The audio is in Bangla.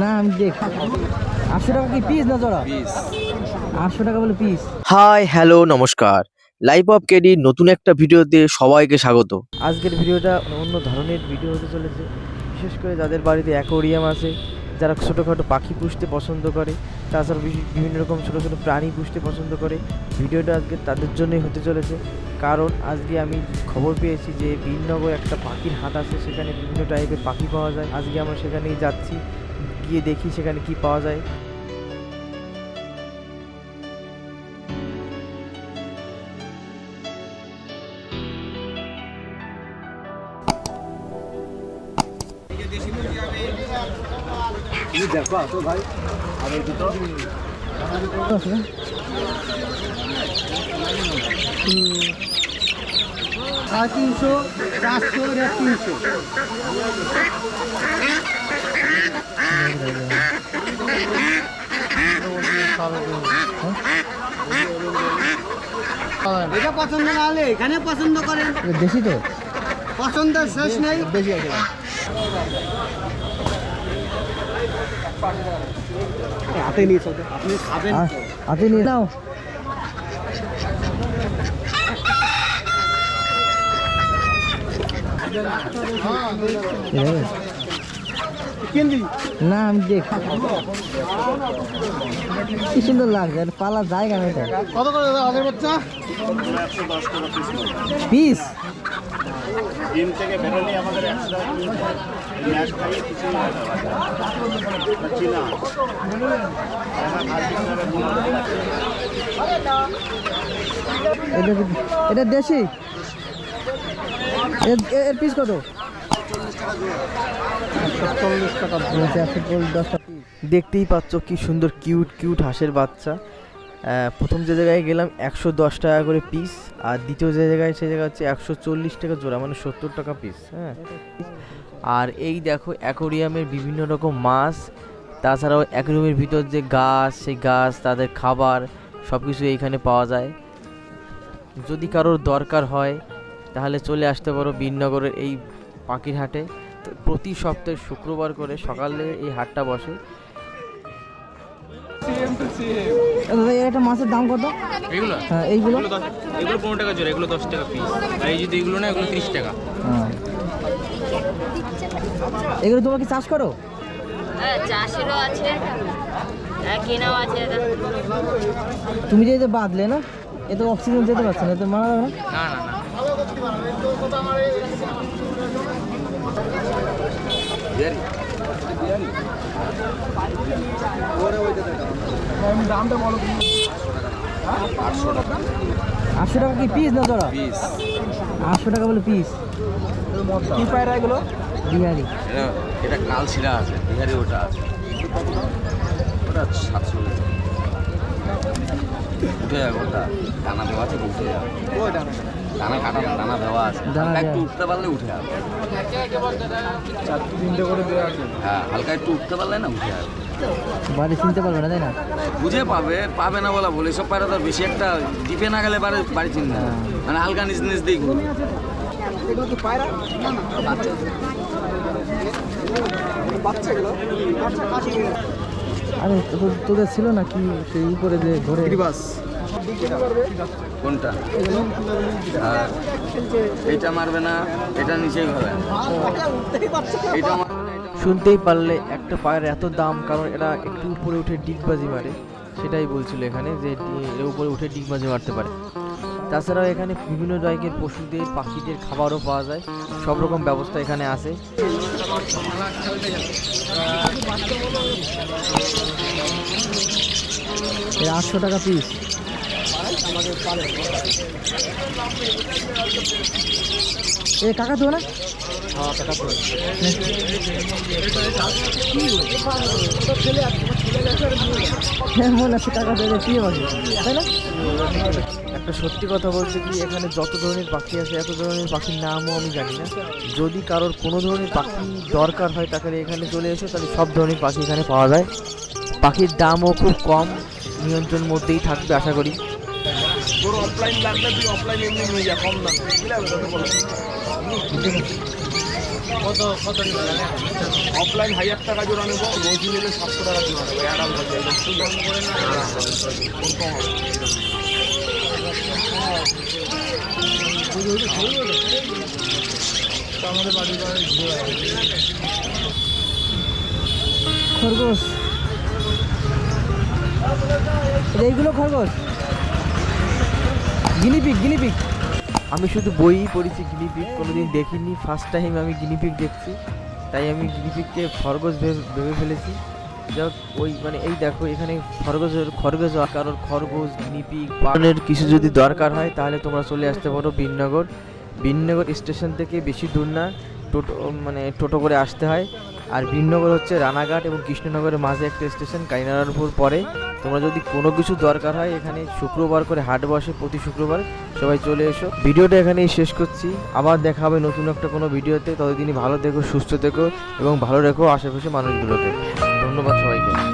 না আমি দেখ আটশো টাকা কি পিস না জোড়া? আটশো টাকা বলে পিস হাই হ্যালো নমস্কার। লাইভ অফ কেডির নতুন একটা ভিডিওতে সবাইকে স্বাগত। আজকের ভিডিওটা অন্য ধরনের ভিডিও হতে চলেছে। বিশেষ করে যাদের বাড়িতে অ্যাকোরিয়াম আছে যারা ছোটোখাটো পাখি পুষতে পছন্দ করে, তাছাড়া বিভিন্ন রকম ছোটো ছোটো প্রাণী পুষতে পছন্দ করে, ভিডিওটা আজকে তাদের জন্যই হতে চলেছে। কারণ আজকে আমি খবর পেয়েছি যে বীরনগর একটা পাখির হাট আছে, সেখানে বিভিন্ন টাইপের পাখি পাওয়া যায়। আজকে আমরা সেখানেই যাচ্ছি, গিয়ে দেখি সেখানে কি পাওয়া যায়। সাড়ে তিনশো চারশো এটা তিনশো। এটা পছন্দ না হলে এখানে পছন্দ করেন। দেশি তো? পছন্দের শেষ নেই। বেশি আছে। হাতে নিয়ে চলতে আপনি খাবেন তো। হাতে নিয়ে নাও। কিনবি? না আমি দেখ কি সুন্দর লাগছে পালা জায়গা না এটা? কত করে বাচ্চা? পিস? ডিম থেকে বেরোলে আমাদের একশো খাইয়ে এটা এটা দেশি? এর- পিস কত? দেখতেই পাচ্ছ কি সুন্দর কিউট কিউট হাঁসের বাচ্চা। প্রথম যে জায়গায় গেলাম, একশো দশ টাকা করে পিস আর দ্বিতীয় যে জায়গায় সে জায়গা হচ্ছে একশো চল্লিশ টাকা জোড়া মানে সত্তর টাকা পিস হ্যাঁ। আর এই দেখো, অ্যাকোরিয়ামের বিভিন্ন রকম মাছ, তাছাড়াও অ্যাকোরিয়ামের ভিতর যে গাছ, সেই গাছ, তাদের খাবার সব কিছু এইখানে পাওয়া যায়। যদি কারোর দরকার হয়, তাহলে চলে আসতে পারো বীরনগরের এই পাখির হাটে। প্রতি সপ্তাহে শুক্রবার করে সকালে এই হাটটা বসে। দাদা এটা মাছের দাম কত? এগুলো? হ্যাঁ এইগুলো? এগুলো পনেরো টাকা জোড়া এগুলো দশ টাকা পিস আর এই যদি এগুলো না এগুলো তিরিশ টাকা। হ্যাঁ। এগুলো তোমরা কি চাষ করো? হ্যাঁ চাষেরও আছে হ্যাঁ কেনাও আছে তুমি যে বাঁধলে না এ তো অক্সিজেন যেতে পারছে না এতে মারা যাবে না? না না না আটশো টাকা কি পিস না জোড়া? পিস আটশো টাকা বলে পিস কি পায়রা এগুলো? বিহারি। এটা এটা কাল ছিঁড়া আছে বিহারি ওটা আছে। ওটা সাতশো উঠে যাবে ওটা দানা দেওয়া আছে উঠে যাবে। দানা? কাটা দানা দেওয়া আছে। একটু উঠতে পারলে উঠে যাবে। হ্যাঁ হালকা একটু উঠতে পারলে না উঠে যাবে। বাড়ি চিনতে পারবে না তাই না? বুঝে পাবে পাবে না বলা বলে সব পায়রা তো বেশি একটা ডিপে না গেলে বাড়ি বাড়ি চিনবে না। মানে হালকা নিচ নিচ দিয়ে ঘুরবে এগুলো কি পায়রা? না না বাচ্চা। বাচ্চা এগুলো বাচ্চা কাশি আরে তো- তোদের ছিল না কি সেই উপরে যে ঘরে? গ্রিবাস কোনটা? আর এইটা মারবে না এটা নিচেই হবে এইটা মারবে না এটা শুনতেই পারলে একটা পায়ের এত দাম, কারণ এরা একটু উপরে উঠে ডিগবাজি মারে। সেটাই বলছিল এখানে যে উপরে উঠে ডিগবাজি মারতে পারে। তাছাড়াও এখানে বিভিন্ন জায়গার পশুদের, পাখিদের খাবারও পাওয়া যায়। সব রকম ব্যবস্থা এখানে আছে। আটশো টাকা পিস এ, কাকা তো না? হ্যাঁ টাকা দেবে তাই না একটা সত্যি কথা বলতে কি, এখানে যত ধরনের পাখি আছে, এত ধরনের পাখির নামও আমি জানি না। যদি কারোর কোনো ধরনের পাখি দরকার হয় তাহলে এখানে চলে এসো, তাহলে সব ধরনের পাখি এখানে পাওয়া যায়। পাখির দামও খুব কম নিয়ন্ত্রণ মধ্যেই থাকবে, আশা করি। অফলাইন লাগলে তুই অফলাইন এমনি নিয়ে যা কম দামে। অফলাইন হাজার টাকা জোড়া নেব রোজি নিলে সাতশো টাকা জোড়া নেব অ্যাডাম থাকে কোন কম হবে? খরগোশ। এইগুলো খরগোশ। গিনিপিক গিনিপিক আমি শুধু বইই পড়েছি গিনিপিক কোনোদিন দেখিনি। ফার্স্ট টাইম আমি গিনিপিক দেখছি। তাই আমি গিনিপিককে খরগোশ ভেবে ফেলেছি। যাক ওই মানে এই দেখো, এখানে খরগোশের খরগোশ কারোর খরগোশ গিনিপিক বানের কিছু যদি দরকার হয়, তাহলে তোমরা চলে আসতে পারো বিননগর। বিননগর স্টেশন থেকে বেশি দূর না। টোটো মানে টোটো করে আসতে হয়। আর ভিন্নগর হচ্ছে রানাঘাট এবং কৃষ্ণনগরের মাঝে একটা স্টেশন কাইনারপুর পরে তোমরা যদি কোনো কিছু দরকার হয়, এখানে শুক্রবার করে হাট বসে প্রতি শুক্রবার। সবাই চলে এসো। ভিডিওটা এখানেই শেষ করছি। আবার দেখা হবে নতুন একটা কোনো ভিডিওতে। ততদিনই ভালো দেখো সুস্থ দেখো এবং ভালো রেখো আশেপাশে মানুষগুলোকে। ধন্যবাদ সবাইকে।